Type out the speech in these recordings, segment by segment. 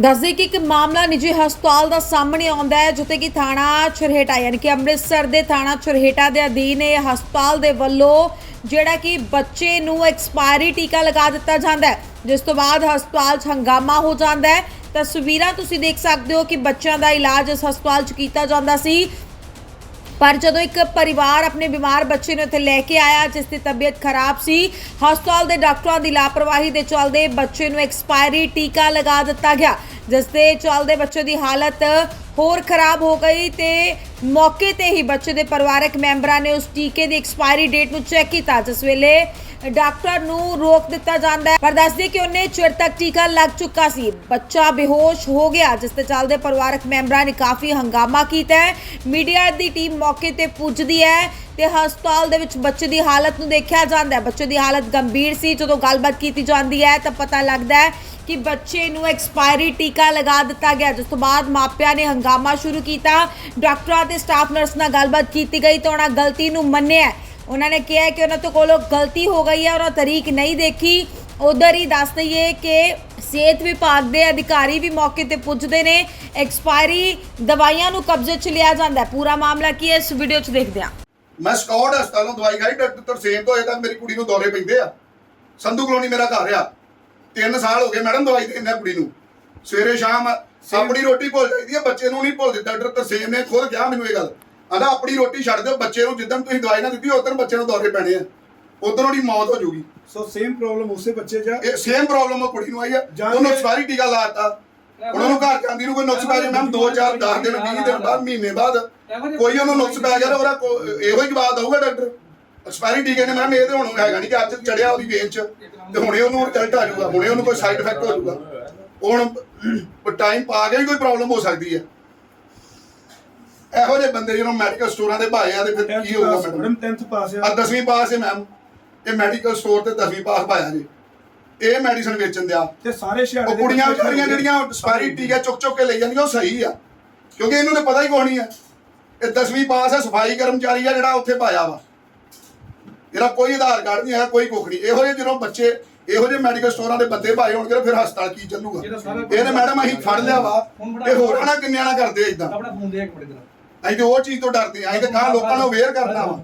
ਦੱਸਦੇ ਕਿ ਇੱਕ ਮਾਮਲਾ ਨਿੱਜੀ ਹਸਪਤਾਲ ਦਾ ਸਾਹਮਣੇ ਆਉਂਦਾ ਹੈ, ਜਿੱਥੇ ਕਿ ਥਾਣਾ ਚੁਰਹੇਟਾ ਯਾਨੀ ਕਿ ਅੰਮ੍ਰਿਤਸਰ ਦੇ ਥਾਣਾ ਚੁਰਹੇਟਾ ਦੇ ਅਧੀਨ ਇਹ ਹਸਪਤਾਲ ਦੇ ਵੱਲੋਂ ਜਿਹੜਾ ਕਿ ਬੱਚੇ ਨੂੰ ਐਕਸਪਾਇਰੀ ਟੀਕਾ ਲਗਾ ਦਿੱਤਾ ਜਾਂਦਾ ਹੈ, ਜਿਸ ਤੋਂ ਬਾਅਦ ਹਸਪਤਾਲ 'ਚ ਹੰਗਾਮਾ ਹੋ ਜਾਂਦਾ ਹੈ। ਤਸਵੀਰਾਂ ਤੁਸੀਂ ਦੇਖ ਸਕਦੇ ਹੋ ਕਿ ਬੱਚਿਆਂ ਦਾ ਇਲਾਜ ਇਸ ਹਸਪਤਾਲ 'ਚ ਕੀਤਾ ਜਾਂਦਾ ਸੀ। ਪਰ ਜਦੋਂ ਇੱਕ ਪਰਿਵਾਰ ਆਪਣੇ ਬਿਮਾਰ ਬੱਚੇ ਨੂੰ ਇੱਥੇ ਲੈ ਕੇ ਆਇਆ, ਜਿਸ ਦੀ ਤਬੀਅਤ ਖਰਾਬ ਸੀ, ਹਸਪਤਾਲ ਦੇ ਡਾਕਟਰਾਂ ਦੀ ਲਾਪਰਵਾਹੀ ਦੇ ਚੱਲਦੇ ਬੱਚੇ ਨੂੰ ਐਕਸਪਾਇਰੀ ਟੀਕਾ ਲਗਾ ਦਿੱਤਾ ਗਿਆ, ਜਿਸ ਦੇ ਚੱਲਦੇ ਬੱਚੇ ਦੀ ਹਾਲਤ ਹੋਰ ਖਰਾਬ ਹੋ ਗਈ ਤੇ ਮੌਕੇ ਤੇ ਹੀ ਬੱਚੇ ਦੇ ਪਰਿਵਾਰਕ ਮੈਂਬਰਾਂ ਨੇ ਉਸ ਟੀਕੇ ਦੀ ਐਕਸਪਾਇਰੀ ਡੇਟ ਨੂੰ ਚੈੱਕ ਕੀਤਾ। ਜਿਸ ਵੇਲੇ ਡਾਕਟਰ ਨੂੰ ਰੋਕ ਦਿੱਤਾ ਜਾਂਦਾ ਹੈ। ਪਰ ਦੱਸਦੇ ਕਿ ਉਹਨੇ ਚਿਰ ਤੱਕ ਟੀਕਾ ਲੱਗ ਚੁੱਕਾ ਸੀ। ਬੱਚਾ ਬੇਹੋਸ਼ ਹੋ ਗਿਆ, ਜਿਸ ਤੇ ਚੱਲਦੇ ਪਰਿਵਾਰਕ ਮੈਂਬਰਾਂ ਨੇ ਕਾਫੀ ਹੰਗਾਮਾ ਕੀਤਾ ਹੈ। ਮੀਡੀਆ ਦੀ ਟੀਮ ਮੌਕੇ ਤੇ ਪੁੱਜਦੀ ਹੈ ਤੇ ਹਸਪਤਾਲ ਦੇ ਵਿੱਚ ਬੱਚੇ ਦੀ ਹਾਲਤ ਨੂੰ ਦੇਖਿਆ ਜਾਂਦਾ ਹੈ। ਬੱਚੇ ਦੀ ਹਾਲਤ ਗੰਭੀਰ ਸੀ। ਜਦੋਂ ਗੱਲਬਾਤ ਕੀਤੀ ਜਾਂਦੀ ਹੈ ਤਾਂ ਪਤਾ ਲੱਗਦਾ ਹੈ ਕਿ ਬੱਚੇ ਨੂੰ ਐਕਸਪਾਇਰੀ ਟੀਕਾ ਲਗਾ ਦਿੱਤਾ ਗਿਆ, ਜਿਸ ਤੋਂ ਬਾਅਦ ਮਾਪਿਆਂ ਨੇ ਹੰਗਾਮਾ ਸ਼ੁਰੂ ਕੀਤਾ। ਡਾਕਟਰਾਂ ਤੇ ਸਟਾਫ ਨਰਸ ਨਾਲ ਗੱਲਬਾਤ ਕੀਤੀ ਗਈ ਤਾਂ ਉਹਨਾਂ ਗਲਤੀ ਨੂੰ ਮੰਨਿਆ। ਉਹਨਾਂ ਨੇ ਕਿਹਾ ਕਿ ਉਹਨਾਂ ਤੋਂ ਕੋਲੋਂ ਗਲਤੀ ਹੋ ਗਈ ਹੈ, ਉਹਨਾਂ ਤਰੀਕ ਨਹੀਂ ਦੇਖੀ। ਉਧਰ ਹੀ ਦੱਸ ਦਈਏ ਕਿ ਸਿਹਤ ਵਿਭਾਗ ਦੇ ਅਧਿਕਾਰੀ ਵੀ ਮੌਕੇ ਤੇ ਪੁੱਜਦੇ ਨੇ। ਐਕਸਪਾਇਰੀ ਦਵਾਈਆਂ ਨੂੰ ਕਬਜ਼ੇ 'ਚ ਲਿਆ ਜਾਂਦਾ ਹੈ। ਪੂਰਾ ਮਾਮਲਾ ਕੀ ਹੈ, ਇਸ ਵੀਡੀਓ 'ਚ ਦੇਖਦੇ ਹਾਂ। ਮੈਂ ਸਕਾਟ ਹਸਪਤਾਲੋਂ ਦਵਾਈ ਖਾਈ, ਡਾਕਟਰ ਤਰਸੇਮ ਤੋਂ ਅਜੇ ਤੱਕ ਮੇਰੀ ਕੁੜੀ ਨੂੰ ਦੌਰੇ ਪੈਂਦੇ ਆ। ਸੰਧੂ ਕਲੋਨੀ ਮੇਰਾ ਘਰ ਆ। 3 ਸਾਲ ਹੋ ਗਏ ਮੈਡਮ ਦਵਾਈ ਦਿੰਦੇ ਕੁੜੀ ਨੂੰ। ਸਵੇਰੇ ਸ਼ਾਮ ਆਪਣੀ ਰੋਟੀ ਭੁੱਲ ਜਾਂਦੀ ਆ ਬੱਚੇ ਨੂੰ ਨਹੀਂ ਭੁੱਲਦੇ ਡਾਕਟਰ ਤਰਸੇਮ ਨੇ ਖੁਦ ਕਿਹਾ ਮੈਨੂੰ ਇਹ ਗੱਲ। ਆਂਦਾ ਆਪਣੀ ਰੋਟੀ ਛੱਡ ਦਿਓ ਬੱਚੇ ਨੂੰ ਜਿੱਦਣ ਤੁਸੀਂ ਦਵਾਈ ਨਾ ਦਿੱਤੀ ਉਦੋਂ ਬੱਚੇ ਨੂੰ ਦੌਰੇ ਪੈਣੇ ਆ। ਉਦੋਂ ਉਹਦੀ ਮੌਤ ਹੋ ਜਾਊਗੀ ਸੋ ਸੇਮ ਪ੍ਰੋਬਲਮ ਉਸੇ ਬੱਚੇ ਜਾ ਇਹ ਸੇਮ ਪ੍ਰੋਬਲਮ ਉਹ ਕੁੜੀ ਨੂੰ ਆਈ ਆ। ਉਹਨੂੰ ਐਕਸਪਾਇਰੀ ਟੀਕਾ ਲਾਤਾ ਉਹਨਾਂ ਨੂੰ ਘਰ ਜਾਂਦੀ ਨੂੰ ਕੋਈ ਨੁਕਸ ਪੈ ਜੇ ਮੈਮ 2 4 10 ਦਿਨ 20 ਦਿਨ ਬਾਅਦ ਮਹੀਨੇ ਬਾਅਦ ਕੋਈ ਉਹਨੂੰ ਨੁਕਸ ਪੈ ਗਿਆ ਤਾਂ ਉਹਦਾ ਇਹੋ ਹੀ ਜਵਾਬ ਦਊਗਾ ਡਾਕਟਰ। ਐਕਸਪਾਇਰੀ ਟੀਕੇ ਨੇ ਮੈਮ ਇਹ ਤੇ ਹੁਣ ਹੈਗਾ ਨਹੀਂ ਕਿ ਅੱਜ ਚੜਿਆ ਉਹਦੀ ਵੇਨ ਚ। ਤੇ ਹੁਣੇ ਉਹਨੂੰ ਰਿਜ਼ਲਟ ਆ ਜਾਊਗਾ ਹੁਣੇ ਉਹਨੂੰ ਕੋਈ ਸਾਈਡ ਇਫੈਕਟ ਹੋ ਜਾਊਗਾ। ਹੁਣ ਟਾਈਮ ਪਾ ਕੇ ਵੀ ਕੋਈ ਪ੍ਰੋਬਲਮ ਹੋ ਸਕਦੀ ਹੈ। ਇਹੋ ਜਿਹੇ ਬੰਦੇ ਜਦੋਂ ਮੈਡੀਕਲ ਸਟੋਰਾਂ ਦੇ ਭਾਏ ਆ ਤੇ ਫਿਰ ਕੀ ਹੋਊਗਾ ਮੈਡਮ? ਮੈਡਮ 10th ਪਾਸ ਆ। ਆ 10ਵੀਂ ਪਾਸ ਹੈ ਮੈਮ। ਇਹ ਮੈਡੀਕਲ ਸਟੋਰ ਤੇ 10ਵੀਂ ਪਾਸ ਪਾਇਆ ਜੀ। ਇਹ ਮੈਡੀਸਨ ਵੇਚਣ ਦਿਆ। ਤੇ ਸਾਰੇ ਸ਼ਹਿਰ ਉਹ ਕੁੜੀਆਂ ਵਿਚਾਰੀਆਂ ਜਿਹੜੀਆਂ ਸਪਾਰੀ ਟੀਕਾ ਚੁੱਕ ਚੁੱਕ ਕੇ ਲਈ ਜਾਂਦੀਆਂ ਉਹ ਸਹੀ ਆ। ਕਿਉਂਕਿ ਇਹਨੂੰ ਤਾਂ ਪਤਾ ਹੀ ਕੋਈ ਨਹੀਂ ਆ ਇਹ 10ਵੀਂ ਪਾਸ ਹੈ ਸਫ਼ਾਈ ਕਰਮਚਾਰੀ ਆ ਜਿਹੜਾ ਉੱਥੇ ਪਾਇਆ ਵਾ। ਇਹਦਾ ਕੋਈ ਆਧਾਰ ਕਾਰਡ ਨਹੀਂ ਹੈ ਕੋਈ ਕੁੱਖ ਨਹੀਂ। ਇਹੋ ਜਿਹੇ ਜਦੋਂ ਬੱਚੇ ਇਹੋ ਜਿਹੇ ਮੈਡੀਕਲ ਸਟੋਰਾਂ ਦੇ ਬੰਦੇ ਭਾਏ ਹੋਣਗੇ ਫਿਰ ਹਸਪਤਾਲ ਕੀ ਚੱਲੂਗਾ? ਇਹਨੇ ਮੈਡਮ ਅਸੀਂ ਫੜ ਲਿਆ ਵਾ। ਤੇ ਹੋਰਾਂ ਨਾਲ ਕਿੰਨਿਆਂ ਨਾਲ ਕਰਦੇ ਇਦਾਂ ਆਪਣਾ ਫੋਨ ਦੇ ਇੱਕ ਮਿੰਟ ਅਸੀਂ ਤੇ ਉਹ ਚੀਜ਼ ਤੋਂ ਡਰਦੇ ਆ। ਅਸੀਂ ਤੇ ਕਹਾਂ ਲੋਕਾਂ ਨੂੰ ਅਵੇਅਰ ਕਰਨਾ ਵਾ।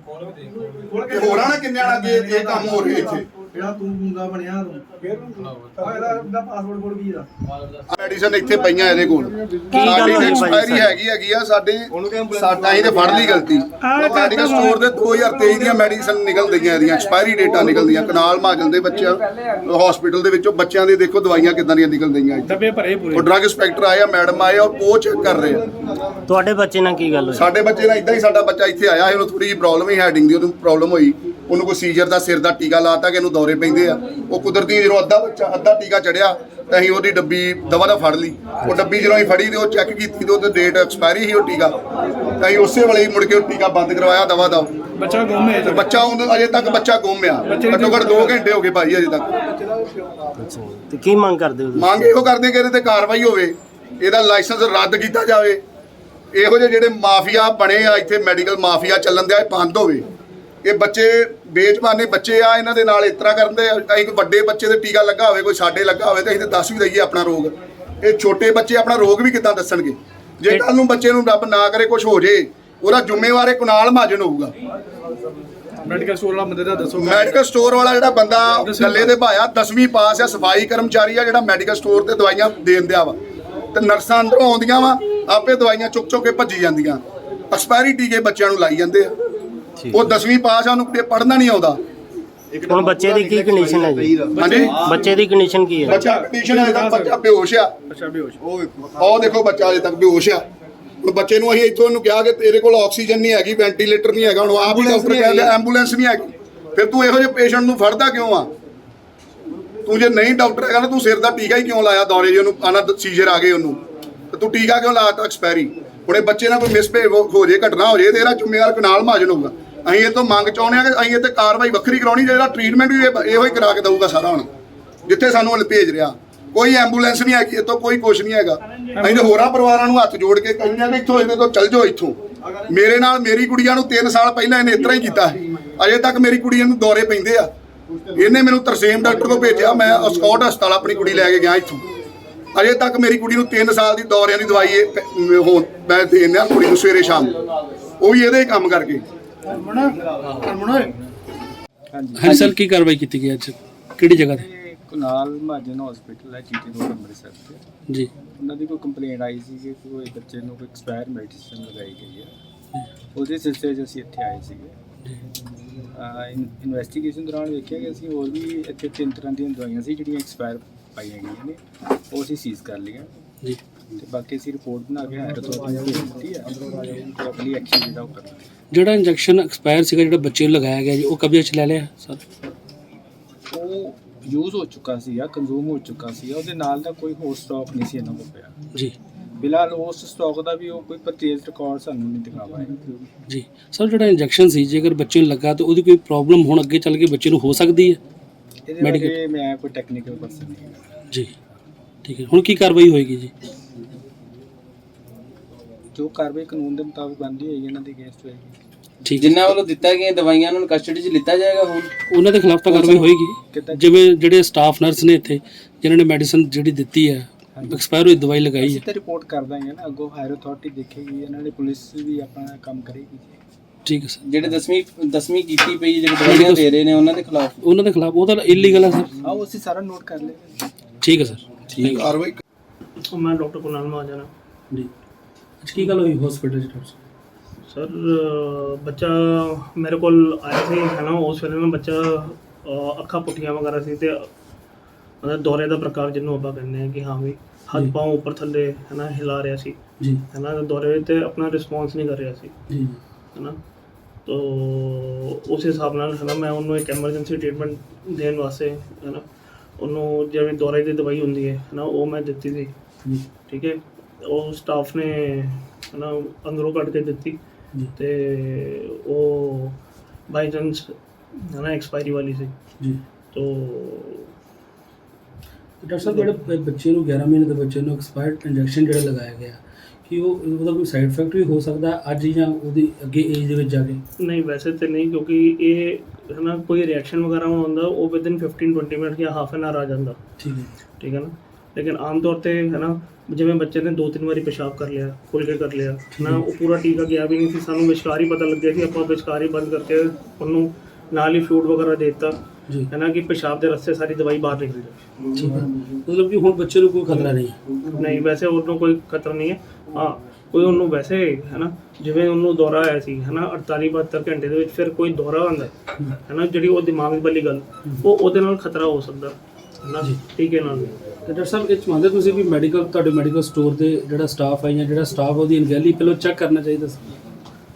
ਹੋਰਾਂ ਨਾਲ ਕਿੰਨਿਆਂ ਨਾਲ ਇਹ ਕੰਮ ਹੋ ਰਿਹਾ ਇੱਥੇ? ਜਿਹੜਾ ਤੂੰ ਮੁੰਡਾ ਬਣਿਆ ਤੂੰ? ਫਿਰ ਆ ਇਹਦਾ ਇਹਦਾ ਪਾਸਵਰਡ ਕੋਡ ਕੀ ਇਹਦਾ ਮੈਡੀਸਨ ਇੱਥੇ ਪਈਆਂ ਇਹਦੇ ਕੋਲ। ਸਾਡੀ ਤੇ ਐਕਸਪਾਇਰੀ ਹੈਗੀ ਹੈਗੀ ਆ ਸਾਡੇ ਸਾਡਾ ਹੀ ਤੇ ਫੜ ਲਈ ਗਲਤੀ। ਮੈਡੀਕਲ ਸਟੋਰ ਦੇ 2023 ਦੀਆਂ ਮੈਡੀਸਨ ਨਿਕਲਦੀਆਂ ਇਹਦੀਆਂ ਐਕਸਪਾਇਰੀ ਡੇਟਾ ਨਿਕਲਦੀਆਂ ਕਨਾਲ ਮਾਜਲ ਦੇ ਬੱਚਿਆਂ ਹਸਪੀਟਲ ਦੇ ਵਿੱਚੋਂ ਬੱਚਿਆਂ ਦੇ ਦੇਖੋ ਦਵਾਈਆਂ ਕਿੱਦਾਂ ਦੀਆਂ ਨਿਕਲਦੀਆਂ ਇੱਥੇ। ਡੱਬੇ ਭਰੇ ਪੂਰੇ। ਉਹ ਡਰੱਗ ਇੰਸਪੈਕਟਰ ਆਏ ਆ ਮੈਡਮ ਆਏ ਆ ਉਹ ਉਹ ਚੈੱਕ ਕਰ ਰਹੇ ਆ। ਤੁਹਾਡੇ ਬੱਚੇ ਨਾਲ ਕੀ ਗੱਲ ਹੋਈ? ਸਾਡੇ ਬੱਚੇ ਨਾਲ ਇਦਾਂ ਹੀ ਸਾਡਾ ਬੱਚਾ ਇੱਥੇ ਆਇਆ ਸੀ ਉਹਨੂੰ ਥੋੜੀ ਜਿਹੀ ਪ੍ਰੋਬਲਮ ਹੀ ਹੈਡਿੰਗ ਦੀ ਉਹਨੂੰ ਪ੍ਰੋਬਲਮ ਹੋਈ। ਉਹਨੂੰ ਕੋਈ ਸੀਜ਼ਰ ਦਾ ਸਿਰ ਦਾ ਟੀਕਾ ਲਾਤਾ ਕਿ ਇਹਨੂੰ ਦੌਰੇ ਪੈਂਦੇ ਆ। ਉਹ ਕੁਦਰਤੀ ਜਦੋਂ ਅੱਧਾ ਬੱਚਾ ਅੱਧਾ ਟੀਕਾ ਚੜਿਆ ਤਾਂ ਅਸੀਂ ਉਹਦੀ ਡੱਬੀ ਦਵਾ ਦਾ ਫੜ ਲਈ। ਉਹ ਡੱਬੀ ਜਦੋਂ ਅਸੀਂ ਫੜੀ ਤੇ ਉਹ ਚੈੱਕ ਕੀਤੀ ਤੇ ਉਹਦੇ ਡੇਟ ਐਕਸਪਾਇਰੀ ਸੀ ਉਹ ਟੀਕਾ। ਤਾਂ ਅਸੀਂ ਉਸੇ ਵੇਲੇ ਹੀ ਮੁੜ ਕੇ ਉਹ ਟੀਕਾ ਬੰਦ ਕਰਵਾਇਆ ਦਵਾ ਦਾ। ਬੱਚਾ ਗੁੰਮ ਹੈ ਤੇ ਬੱਚਾ ਉਹਨੂੰ ਅਜੇ ਤੱਕ ਬੱਚਾ ਗੁੰਮ ਆ। ਘੱਟੋ ਘੱਟ 2 ਘੰਟੇ ਹੋ ਗਏ ਭਾਈ ਅਜੇ ਤੱਕ। ਤੇ ਕੀ ਮੰਗ ਕਰਦੇ ਹੋ? ਮੰਗ ਇਹੋ ਕਰਦੇ ਕਿ ਇਹਦੇ ਤੇ ਕਾਰਵਾਈ ਹੋਵੇ ਇਹਦਾ ਲਾਇਸੈਂਸ ਰੱਦ ਕੀਤਾ ਜਾਵੇ। ਇਹੋ ਜਿਹੇ ਜਿਹੜੇ ਮਾਫੀਆ ਬਣੇ ਆ ਇੱਥੇ ਮੈਡੀਕਲ ਮਾਫੀਆ ਚੱਲਣ ਦਿਆ ਇਹ ਬੰਦ ਹੋਵੇ। ਇਹ ਬੱਚੇ ਬੇਜਮਾਨੇ ਬੱਚੇ ਆ ਇਹਨਾਂ ਦੇ ਨਾਲ ਇਸ ਤਰ੍ਹਾਂ ਕਰਦੇ ਆ ਅਸੀਂ ਕੋਈ ਵੱਡੇ ਬੱਚੇ ਦੇ ਟੀਕਾ ਲੱਗਾ ਹੋਵੇ ਕੋਈ ਸਾਡੇ ਲੱਗਾ ਹੋਵੇ ਤੇ ਅਸੀਂ ਤੇ ਦੱਸ ਵੀ ਦਈਏ ਆਪਣਾ ਰੋਗ। ਇਹ ਛੋਟੇ ਬੱਚੇ ਆਪਣਾ ਰੋਗ ਵੀ ਕਿੱਦਾਂ ਦੱਸਣਗੇ? ਜੇ ਕੱਲ ਨੂੰ ਬੱਚੇ ਨੂੰ ਰੱਬ ਨਾ ਕਰੇ ਕੁਝ ਹੋ ਜੇ ਉਹਦਾ ਜ਼ਿੰਮੇਵਾਰ ਇਹ ਕੁਨਾਲ ਮਹਾਜਨ ਹੋਊਗਾ। ਮੈਡੀਕਲ ਸਟੋਰ ਵਾਲਾ ਬੰਦੇ ਦਾ ਦੱਸੋ। ਮੈਡੀਕਲ ਸਟੋਰ ਵਾਲਾ ਜਿਹੜਾ ਬੰਦਾ ਗੱਲੇ ਦੇ ਭਾਇਆ 10ਵੀਂ ਪਾਸ ਆ ਸਫ਼ਾਈ ਕਰਮਚਾਰੀ ਆ ਜਿਹੜਾ ਮੈਡੀਕਲ ਸਟੋਰ ਤੇ ਦਵਾਈਆਂ ਦੇਣ ਦਿਆ ਵਾ। ਤੇ ਨਰਸਾਂ ਅੰਦਰੋਂ ਆਉਂਦੀਆਂ ਵਾ ਆਪੇ ਦਵਾਈਆਂ ਚੁੱਕ ਚੁੱਕ ਕੇ ਭੱਜੀ ਜਾਂਦੀਆਂ। ਐਕਸਪਾਇਰੀ ਟੀਕੇ ਬੱਚਿਆਂ ਨੂੰ ਲਾਈ ਜਾਂਦੇ ਆ। ਉਹ 10ਵੀਂ ਪਾਸ ਆ ਉਹਨੂੰ ਪੜ੍ਹਨਾ ਨਹੀਂ ਆਉਂਦਾ। ਹੁਣ ਬੱਚੇ ਦੀ ਕੀ ਕੰਡੀਸ਼ਨ ਹੈ ਜੀ? ਹਾਂਜੀ? ਬੱਚੇ ਦੀ ਕੰਡੀਸ਼ਨ ਕੀ ਹੈ? ਬੱਚਾ ਕੰਡੀਸ਼ਨ ਹੈ ਤਾਂ ਬੱਚਾ ਬੇਹੋਸ਼ ਆ। ਅੱਛਾ ਬੇਹੋਸ਼। ਉਹ ਦੇਖੋ ਬੱਚਾ ਅਜੇ ਤੱਕ ਬੇਹੋਸ਼ ਆ। ਹੁਣ ਬੱਚੇ ਨੂੰ ਅਸੀਂ ਇੱਥੋਂ ਇਹਨੂੰ ਕਿਹਾ ਕਿ ਤੇਰੇ ਕੋਲ ਆਕਸੀਜਨ ਨਹੀਂ ਹੈਗੀ ਵੈਂਟੀਲੇਟਰ ਨਹੀਂ ਹੈਗਾ ਹੁਣ ਆਪ ਹੀ ਡਾਕਟਰ ਕਹਿੰਦੇ ਐਂਬੂਲੈਂਸ ਨਹੀਂ ਹੈਗੀ। ਫਿਰ ਤੂੰ ਇਹੋ ਜਿਹੇ ਪੇਸ਼ੈਂਟ ਨੂੰ ਫੜਦਾ ਕਿਉਂ ਆ? ਤੂੰ ਜੇ ਨਹੀਂ ਡਾਕਟਰ ਹੈਗਾ ਨਾ ਤੂੰ ਸਿਰ ਦਾ ਟੀਕਾ ਹੀ ਕਿਉਂ ਲਾਇਆ ਦੌਰੇ ਜੇ ਉਹਨੂੰ ਆਣਾ ਸੀਜ਼ਰ ਆ ਗਏ ਉਹਨੂੰ। ਤੇ ਤੂੰ ਟੀਕਾ ਕਿਉਂ ਲਾਤਾ ਐਕਸਪਾਇਰੀ। ਹੁਣ ਇਹ ਬੱਚੇ ਨਾਲ ਕੋਈ ਮਿਸਬਿਹੇਵ ਹੋ ਜੇ ਘਟਨਾ ਹੋ ਜੇ ਤੇ ਇਹਦਾ ਜ਼ਿੰਮੇਵਾਰ ਕਨਾਲ ਮਹਾਜਨ ਹੋਊਗਾ। ਅਸੀਂ ਇਹ ਤੋਂ ਮੰਗ ਚਾਹੁੰਦੇ ਆ ਕਿ ਅਸੀਂ ਇਹ ਤੇ ਕਾਰਵਾਈ ਵੱਖਰੀ ਕਰਾਉਣੀ, ਜਿਹੜਾ ਟ੍ਰੀਟਮੈਂਟ ਵੀ ਇਹੋ ਹੀ ਕਰਾ ਕੇ ਦਊਗਾ ਸਾਰਾ ਹੁਣ, ਜਿੱਥੇ ਸਾਨੂੰ ਭੇਜ ਰਿਹਾ। ਕੋਈ ਐਂਬੂਲੈਂਸ ਨਹੀਂ ਹੈਗੀ ਇਹ ਕੋਈ ਕੁਛ ਨਹੀਂ ਹੈਗਾ। ਅਸੀਂ ਹੋਰਾਂ ਪਰਿਵਾਰਾਂ ਨੂੰ ਹੱਥ ਜੋੜ ਕੇ ਕਹਿੰਦੇ ਆ ਕਿ ਇੱਥੋਂ ਇਹਦੇ ਤੋਂ ਚੱਲ ਜਾਓ ਇੱਥੋਂ। ਮੇਰੇ ਨਾਲ ਮੇਰੀ ਕੁੜੀਆਂ ਨੂੰ 3 ਸਾਲ ਪਹਿਲਾਂ ਇਹਨੇ ਇਸ ਤਰ੍ਹਾਂ ਹੀ ਕੀਤਾ ਅਜੇ ਤੱਕ ਮੇਰੀ ਕੁੜੀਆਂ ਨੂੰ ਦੌਰੇ ਪੈਂਦੇ ਆ। ਇਹਨੇ ਮੈਨੂੰ ਤਰਸੇਮ ਡਾਕਟਰ ਕੋਲ ਭੇਜਿਆ, ਮੈਂ ਸਕਾਟ ਹਸਪਤਾਲ ਆਪਣੀ ਕੁੜੀ ਲੈ ਕੇ ਗਿਆ ਇੱਥੋਂ। ਅਜੇ ਤੱਕ ਮੇਰੀ ਕੁੜੀ ਨੂੰ 3 ਸਾਲ ਦੀ ਦੌਰਿਆਂ ਦੀ ਦਵਾਈ ਇਹ ਹੋ ਮੈਂ ਦੇਣਾ ਕੁੜੀ ਨੂੰ ਸਵੇਰੇ ਸ਼ਾਮ ਉਹ ਵੀ ਇਹਦੇ ਹੀ ਕੰਮ ਕਰਕੇ। ਹਾਂਜੀ। ਸਰ ਕੀ ਕਾਰਵਾਈ ਕੀਤੀ ਗਈ ਅੱਜ? ਕਿਹੜੀ ਜਗ੍ਹਾ ਤੇ? ਇਹ ਕੁਨਾਲ ਮਹਾਜਨ ਹਸਪੀਟਲ ਹੈ ਜੀਟੀ ਰੋਡ ਅੰਮ੍ਰਿਤਸਰ ਤੇ। ਜੀ। ਉਹਨਾਂ ਦੀ ਕੋਈ ਕੰਪਲੇਂਟ ਆਈ ਸੀ ਕਿ ਕੋਈ ਬੱਚੇ ਨੂੰ ਕੋਈ ਐਕਸਪਾਇਰ ਮੈਡੀਸਿਨ ਲਗਾਈ ਗਈ ਹੈ। ਉਹਦੇ ਸਿਲਸਿਲੇ 'ਚ ਅਸੀਂ ਇੱਥੇ ਆਏ ਸੀਗੇ। ਇਨਵੈਸਟੀਗੇਸ਼ਨ ਦੌਰਾਨ ਵੇਖਿਆ ਕਿ ਅਸੀਂ ਹੋਰ ਵੀ ਇੱਥੇ ਤਿੰਨ ਤਰ੍ਹਾਂ ਦੀਆਂ ਦਵਾਈਆਂ ਸੀ ਜਿਹੜੀਆਂ ਐਕਸਪਾਇਰ ਪਾਈਆਂ ਗਈਆਂ ਨੇ ਉਹ ਅਸੀਂ ਸੀਜ਼ ਕਰ ਲਈਆਂ। ਜੀ। ਤੇ ਬਾਕੀ ਅਸੀਂ ਰਿਪੋਰਟ ਬਣਾ ਕੇ ਹਾਇਰ ਅਥਾਰਟੀ ਨੂੰ ਦਿੱਤੀ ਹੈ ਤੇ ਅਗਲੀ ਐਕਸ਼ਨ ਜਿਹੜਾ ਉਹ ਕਰਨਾ। ਜਿਹੜਾ ਇੰਜੈਕਸ਼ਨ ਐਕਸਪਾਇਰ ਸੀਗਾ ਜਿਹੜਾ ਬੱਚੇ ਨੂੰ ਲਗਾਇਆ ਗਿਆ ਜੀ ਉਹ ਕਬਜ਼ੇ 'ਚ ਲੈ ਲਿਆ ਸਰ? ਉਹ ਯੂਜ਼ ਹੋ ਚੁੱਕਾ ਸੀ ਆ ਕੰਜ਼ੂਮ ਹੋ ਚੁੱਕਾ ਸੀ ਉਹਦੇ ਨਾਲ ਦਾ ਕੋਈ ਹੋਰ ਸਟਾਕ ਨਹੀਂ ਸੀ ਇਹਨਾਂ ਕੋਲ ਪਿਆ। ਜੀ। ਫਿਲਹਾਲ ਉਸ ਸਟਾਕ ਦਾ ਵੀ ਉਹ ਕੋਈ ਪਰਚੇਜ਼ ਰਿਕਾਰਡ ਸਾਨੂੰ ਨਹੀਂ ਦਿਖਾ ਪਾਏ ਜੀ। ਸਰ ਜਿਹੜਾ ਇੰਜੈਕਸ਼ਨ ਸੀ ਜੇਕਰ ਬੱਚੇ ਨੂੰ ਲੱਗਾ ਤਾਂ ਉਹਦੀ ਕੋਈ ਪ੍ਰੋਬਲਮ ਹੁਣ ਅੱਗੇ ਚੱਲ ਕੇ ਬੱਚੇ ਨੂੰ ਹੋ ਸਕਦੀ ਹੈ? ਇਹਦੇ Medical- ਬਾਰੇ ਮੈਂ ਕੋਈ ਟੈਕਨੀਕਲ ਪਰਸਨ ਨਹੀਂ ਹਾਂ ਜੀ। ਠੀਕ ਹੈ। ਹੁਣ ਕੀ ਕਾਰਵਾਈ ਹੋਏਗੀ ਜੀ? ਜੋ ਕਾਰਵਾਈ ਕਾਨੂੰਨ ਦੇ ਮੁਤਾਬਕ ਬਣਦੀ ਹੋਏਗੀ ਇਹਨਾਂ ਦੀ ਅਗੇਂਸਟ ਹੋਏਗੀ। ਠੀਕ ਜਿਨ੍ਹਾਂ ਵੱਲੋਂ ਦਿੱਤਾ ਗਿਆ ਦਵਾਈਆਂ ਨੂੰ ਕਸਟਡੀ 'ਚ ਲਿੱਤਾ ਜਾਏਗਾ ਹੁਣ? ਉਹਨਾਂ ਦੇ ਖਿਲਾਫ ਤਾਂ ਕਾਰਵਾਈ ਹੋਏਗੀ। ਜਿਵੇਂ ਜਿਹੜੇ ਸਟਾਫ ਨਰਸ ਨੇ ਇੱਥੇ ਜਿਨ੍ਹਾਂ ਨੇ ਮੈਡੀਸਨ ਜਿਹੜੀ ਦਿੱਤੀ ਹੈ ਐਕਸਪਾਇਰ ਹੋਈ ਦਵਾਈ ਲਗਾਈ ਅਸੀਂ ਹੈ। ਤਾਂ ਰਿਪੋਰਟ ਕਰ ਦਾਂਗੇ ਨਾ ਅੱਗੋਂ ਹਾਇਰ ਅਥਾਰਟੀ ਦੇਖੇਗੀ ਇਹਨਾਂ ਦੀ ਪੁਲਿਸ ਵੀ ਆਪਣਾ ਕੰਮ ਕਰੇਗੀ। ਠੀਕ ਹੈ ਸਰ। ਜਿਹੜੇ 10ਵੀਂ 10ਵੀਂ ਕੀਤੀ ਪਈ ਜਿਹੜੇ ਦਵਾਈਆਂ ਦੇ ਰਹੇ ਨੇ ਉਹਨਾਂ ਦੇ ਖਿਲਾਫ? ਉਹਨਾਂ ਦੇ ਖਿਲਾਫ ਉਹ ਤਾਂ ਇਲੀਗਲ ਹੈ ਸਰ। ਆਓ ਅਸੀਂ ਸਾਰਾ ਨੋਟ ਕਰ ਲਏ ਠੀਕ ਹੈ ਸਰ। ਠੀਕ ਕਾਰਵਾਈ ਮੈਂ ਡਾਕਟਰ ਕੁਨਾਲ ਹਾਂ ਜੀ। ਕੀ ਗੱਲ ਹੋਈ ਹਸਪੀਟਲ 'ਚ ਡਾਕਟਰ ਸਾਹਿਬ? ਸਰ ਅ, ਬੱਚਾ ਮੇਰੇ ਕੋਲ ਆਇਆ ਸੀ ਹੈ ਨਾ ਉਸ ਵੇਲੇ ਨਾ ਬੱਚਾ ਅ, ਅੱਖਾਂ ਪੁੱਠੀਆਂ ਵਗੈਰਾ ਸੀ ਤੇ ਮਤਲਬ ਦੌਰੇ ਦਾ ਪ੍ਰਕਾਰ ਜਿਹਨੂੰ ਆਪਾਂ ਕਹਿੰਦੇ ਆ ਕਿ ਹਾਂ ਵੀ ਹੱਥ ਜੀ। ਪਾਉ ਉੱਪਰ ਥੱਲੇ ਹੈ ਨਾ ਹਿਲਾ ਰਿਹਾ ਸੀ। ਜੀ। ਹੈ ਨਾ ਦੌਰੇ ਤੇ ਆਪਣਾ ਰਿਸਪੌਂਸ ਨਹੀਂ ਕਰ ਰਿਹਾ ਸੀ। ਜੀ ਹੈ ਨਾ ਤੋ ਉਸ ਹਿਸਾਬ ਨਾਲ ਹੈ ਨਾ ਮੈਂ ਉਹਨੂੰ ਇੱਕ ਐਮਰਜੈਂਸੀ ਟ੍ਰੀਟਮੈਂਟ ਦੇਣ ਵਾਸਤੇ ਹੈ ਨਾ ਉਹਨੂੰ ਜਿਵੇਂ ਦੌਰੇ ਦੀ ਦਵਾਈ ਹੁੰਦੀ ਹੈ ਹੈ ਨਾ ਉਹ ਮੈਂ ਦਿੱਤੀ ਸੀ। ਜੀ। ਠੀਕ ਹੈ ਉਹ ਸਟਾਫ ਨੇ ਨਾ ਅੰਦਰੋਂ ਕੱਢ ਕੇ ਦਿੱਤੀ ਤੇ ਉਹ ਬਾਈ ਚਾਂਸ ਨਾ ਐਕਸਪਾਇਰੀ ਵਾਲੀ ਸੀ। ਜੀ। ਤੋ ਡਾਕਟਰ ਸਾਹਿਬ ਜਿਹੜੇ ਬੱਚੇ ਨੂੰ 11 ਮਹੀਨੇ ਦੇ ਬੱਚੇ ਨੂੰ ਐਕਸਪਾਇਰਡ ਇੰਜੈਕਸ਼ਨ ਜਿਹੜਾ ਲਗਾਇਆ ਗਿਆ ਕਿ ਉਹ ਉਹਦਾ ਕੋਈ ਸਾਈਡ ਇਫੈਕਟ ਵੀ ਹੋ ਸਕਦਾ ਅੱਜ ਜਾਂ ਉਹਦੀ ਅੱਗੇ ਏਜ ਦੇ ਵਿੱਚ ਜਾ ਕੇ? ਨਹੀਂ ਵੈਸੇ ਤੇ ਨਹੀਂ ਕਿਉਂਕਿ ਇਹ ਨਾ ਕੋਈ ਰਿਐਕਸ਼ਨ ਵਗੈਰਾ ਹੁੰਦਾ ਉਹ ਵਿਦਿਨ 15 20 ਮਿੰਟ ਜਾਂ ਹਾਫ ਐਨ ਆਰ ਆ ਜਾਂਦਾ। ਠੀਕ ਹੈ। ਠੀਕ ਹੈ ਨਾ? ਲੇਕਿਨ ਆਮ ਤੌਰ ਤੇ ਹੈ ਨਾ ਜਿਵੇਂ ਬੱਚੇ ਨੇ ਦੋ ਤਿੰਨ ਵਾਰੀ ਪਿਸ਼ਾਬ ਕਰ ਲਿਆ ਖੁੱਲ ਕੇ ਕਰ ਲਿਆ ਹੈ ਨਾ ਉਹ ਪੂਰਾ ਟੀਕਾ ਗਿਆ ਵੀ ਨਹੀਂ ਸੀ ਸਾਨੂੰ ਵਿਚਕਾਰ ਹੀ ਪਤਾ ਲੱਗਿਆ ਸੀ ਆਪਾਂ ਵਿਚਕਾਰ ਹੀ ਬੰਦ ਕਰਕੇ ਉਹਨੂੰ ਨਾਲ ਹੀ ਫੂਡ ਵਗੈਰਾ ਦੇ ਦਿੱਤਾ ਜੀ। ਹੈ ਨਾ ਕਿ ਪਿਸ਼ਾਬ ਦੇ ਰਸਤੇ ਸਾਰੀ ਦਵਾਈ ਬਾਹਰ ਨਿਕਲ ਜਾਏ ਠੀਕ ਹੈ ਮਤਲਬ ਕਿ ਹੁਣ ਬੱਚੇ ਨੂੰ ਕੋਈ ਖਤਰਾ ਨਹੀਂ। ਹੈ ਨਹੀਂ ਵੈਸੇ ਉਹਨੂੰ ਕੋਈ ਖਤਰਾ ਨਹੀਂ ਹੈ। ਹਾਂ ਕੋਈ ਉਹਨੂੰ ਵੈਸੇ ਹੈ ਨਾ ਜਿਵੇਂ ਉਹਨੂੰ ਦੌਰਾ ਆਇਆ ਸੀ ਹੈ ਨਾ 48 72 ਘੰਟੇ ਦੇ ਵਿੱਚ ਫਿਰ ਕੋਈ ਦੌਰਾ ਹੁੰਦਾ ਹੈ ਨਾ ਜਿਹੜੀ ਉਹ ਦਿਮਾਗ ਵਾਲੀ ਗੱਲ ਉਹ ਉਹਦੇ ਨਾਲ ਖਤਰਾ ਹੋ ਸਕਦਾ ਹੈ ਨਾ। ਟੀਕੇ ਨਾਲ ਤੇ ਡਾਕਟਰ ਸਾਹਿਬ ਇਹ 'ਚ ਮੰਨਦੇ ਤੁਸੀਂ ਵੀ ਮੈਡੀਕਲ ਤੁਹਾਡੇ ਮੈਡੀਕਲ ਸਟੋਰ ਦੇ ਜਿਹੜਾ ਸਟਾਫ ਹੈ ਜਾਂ ਜਿਹੜਾ ਸਟਾਫ ਉਹਦੀ ਅਣਗਹਿਲੀ ਪਹਿਲਾਂ ਚੈੱਕ ਕਰਨਾ ਚਾਹੀਦਾ ਸੀ।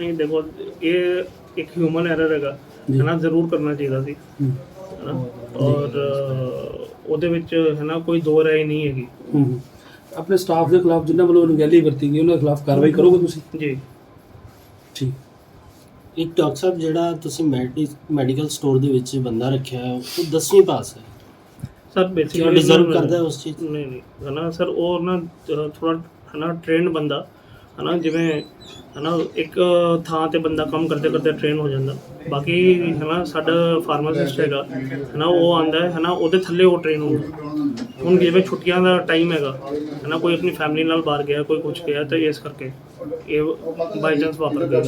ਨਹੀਂ ਦੇਖੋ ਇਹ ਇੱਕ ਹਿਊਮਨ ਐਰਰ ਹੈਗਾ। ਹੈ ਨਾ ਜ਼ਰੂਰ ਕਰਨਾ ਚਾਹੀਦਾ ਸੀ। ਹੂੰ। ਹੈ ਨਾ ਔਰ ਉਹਦੇ ਵਿੱਚ ਹੈ ਨਾ ਕੋਈ ਦੋ ਰਾਏ ਨਹੀਂ ਹੈਗੀ। ਆਪਣੇ ਸਟਾਫ ਦੇ ਖਿਲਾਫ ਜਿਨ੍ਹਾਂ ਵੱਲੋਂ ਅਣਗਹਿਲੀ ਵਰਤੀ ਗਈ ਉਹਨਾਂ ਦੇ ਖਿਲਾਫ ਕਾਰਵਾਈ ਕਰੋਗੇ ਤੁਸੀਂ? ਜੀ। ਠੀਕ। ਇੱਕ ਡਾਕਟਰ ਸਾਹਿਬ ਜਿਹੜਾ ਤੁਸੀਂ ਮੈਡੀਕਲ ਸਟੋਰ ਦੇ ਵਿੱਚ ਬੰਦਾ ਰੱਖਿਆ ਹੈ ਉਹ 10ਵੀਂ ਪਾਸ ਹੈ। ਸਰ ਬੇਸਿਕਲੀ ਡਿਜ਼ਰਵ ਕਰਦਾ ਉਸ ਚੀਜ਼ ਨਹੀਂ ਨਹੀਂ ਹੈ ਨਾ ਸਰ ਉਹ ਨਾ ਥੋੜਾ ਹੈ ਨਾ ਟ੍ਰੇਨਡ ਬੰਦਾ ਹੈ ਨਾ ਜਿਵੇਂ ਹੈ ਨਾ ਇੱਕ ਥਾਂ ਤੇ ਬੰਦਾ ਕੰਮ ਕਰਦੇ ਕਰਦੇ ਟ੍ਰੇਨ ਹੋ ਜਾਂਦਾ। ਬਾਕੀ ਹੈ ਨਾ ਸਾਡਾ ਫਾਰਮਾਸਿਸਟ ਹੈਗਾ ਹੈ ਨਾ ਉਹ ਆਂਦਾ ਹੈ ਨਾ ਉਹਦੇ ਥੱਲੇ ਉਹ ਟ੍ਰੇਨ ਹੁੰਦਾ ਹੁਣ ਜਿਵੇਂ ਛੁੱਟੀਆਂ ਦਾ ਟਾਈਮ ਹੈਗਾ ਹੈ ਨਾ ਕੋਈ ਆਪਣੀ ਫੈਮਿਲੀ ਨਾਲ ਬਾਹਰ ਗਿਆ ਕੋਈ ਕੁਝ ਗਿਆ ਤਾਂ ਇਸ ਕਰਕੇ ਇਹ ਬਾਈ ਚਾਂਸ ਵਾਪਰ ਗਿਆ।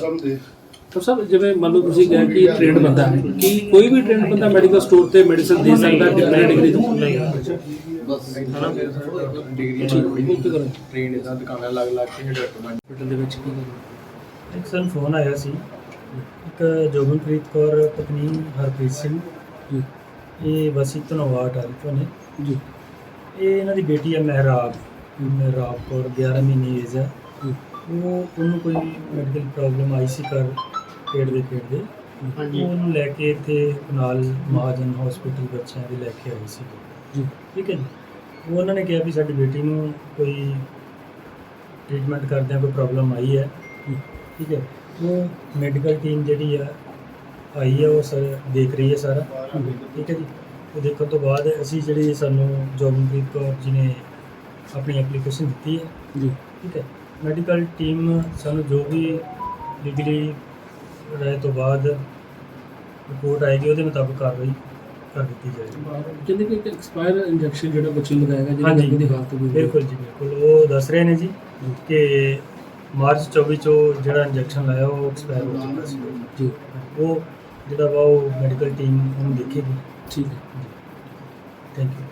ਡਾਕਟਰ ਸਾਹਿਬ ਜਿਵੇਂ ਮੰਨ ਲਓ ਤੁਸੀਂ ਕਿਹਾ ਕਿ ਟ੍ਰੇਨਡ ਬੰਦਾ ਹੈ ਕੀ ਕੋਈ ਵੀ ਟ੍ਰੇਨਡ ਬੰਦਾ ਮੈਡੀਕਲ ਸਟੋਰ ਤੇ ਮੈਡੀਸਨ ਦੇ ਸਕਦਾ ਡਿਗਰੀ ਡਿਗਰੀ ਤੋਂ? ਨਹੀਂ। ਹੈ ਨਾ ਟ੍ਰੇਨ ਇਦਾਂ ਦੁਕਾਨਾਂ ਲੱਗ ਲੱਗ ਕੇ ਡਾਕਟਰ ਹਸਪੀਟਲ ਦੇ ਵਿੱਚ ਕੀ ਇੱਕ ਸਾਨੂੰ ਫੋਨ ਆਇਆ ਸੀ। ਇੱਕ ਜੋਗਨਪ੍ਰੀਤ ਕੌਰ ਪਤਨੀ ਹਰਪ੍ਰੀਤ ਸਿੰਘ। ਜੀ। ਇਹ ਵਸੀ ਧਨਵਾੜ ਟਾਰੀਫੋਂ ਨੇ। ਜੀ। ਇਹ ਇਹਨਾਂ ਦੀ ਬੇਟੀ ਹੈ ਮਹਿਰਾਬ। ਮਹਿਰਾਬ ਕੌਰ 11 ਮਹੀਨੇ ਏਜ ਹੈ। ਜੀ। ਉਹ ਉਹਨੂੰ ਕੋਈ ਮੈਡੀਕਲ ਪ੍ਰੋਬਲਮ ਆਈ ਸੀ ਕਰ ਪੇਟ ਦੇ ਪੇਟ ਦੇ। ਹਾਂਜੀ। ਉਹ ਉਹਨੂੰ ਲੈ ਕੇ ਇੱਥੇ ਨਾਲ ਮਹਾਜਨ ਹਸਪੀਟਲ ਬੱਚਿਆਂ ਦੇ ਲੈ ਕੇ ਆਏ ਸੀ। ਜੀ। ਠੀਕ ਹੈ ਜੀ। ਉਹ ਉਹਨਾਂ ਨੇ ਕਿਹਾ ਵੀ ਸਾਡੀ ਬੇਟੀ ਨੂੰ ਕੋਈ ਟ੍ਰੀਟਮੈਂਟ ਕਰਦਿਆਂ ਕੋਈ ਪ੍ਰੋਬਲਮ ਆਈ ਹੈ। ਠੀਕ ਹੈ। ਉਹ ਮੈਡੀਕਲ ਟੀਮ ਜਿਹੜੀ ਆ ਆਈ ਹੈ ਉਹ ਸਰ ਦੇਖ ਰਹੀ ਹੈ ਸਾਰਾ। ਠੀਕ ਹੈ ਜੀ। ਉਹ ਦੇਖਣ ਤੋਂ ਬਾਅਦ ਅਸੀਂ ਜਿਹੜੀ ਸਾਨੂੰ ਜੋਗਨਪ੍ਰੀਤ ਕੌਰ ਜੀ ਨੇ ਆਪਣੀ ਐਪਲੀਕੇਸ਼ਨ ਦਿੱਤੀ ਹੈ। ਜੀ। ਠੀਕ ਹੈ। ਮੈਡੀਕਲ ਟੀਮ ਸਾਨੂੰ ਜੋ ਵੀ ਲੀਗਲੀ ਰਾਏ ਤੋਂ ਬਾਅਦ ਰਿਪੋਰਟ ਆਏਗੀ ਉਹਦੇ ਮੁਤਾਬਕ ਕਾਰਵਾਈ ਕਰ ਦਿੱਤੀ ਜਾਏਗੀ। ਕਹਿੰਦੇ ਕਿ ਇੱਕ ਐਕਸਪਾਇਰ ਇੰਜੈਕਸ਼ਨ ਜਿਹੜਾ ਬੱਚੇ ਨੂੰ ਲਗਾਇਆ ਗਿਆ ਜਿਹਦੇ ਹਾਂਜੀ। ਉਹਦੀ ਹਾਲਤ ਬਿਲਕੁਲ ਜੀ ਬਿਲਕੁਲ। ਉਹ ਦੱਸ ਰਹੇ ਨੇ ਜੀ ਕਿ ਮਾਰਚ 24 ਚੋਂ ਜਿਹੜਾ ਇੰਜੈਕਸ਼ਨ ਲਾਇਆ ਉਹ ਐਕਸਪਾਇਰ ਹੋ ਚੁੱਕਾ ਸੀ। ਜੀ। ਉਹ ਜਿਹੜਾ ਵਾ ਉਹ ਮੈਡੀਕਲ ਟੀਮ ਉਹਨੂੰ ਦੇਖੇਗੀ। ਠੀਕ ਹੈ। Thank you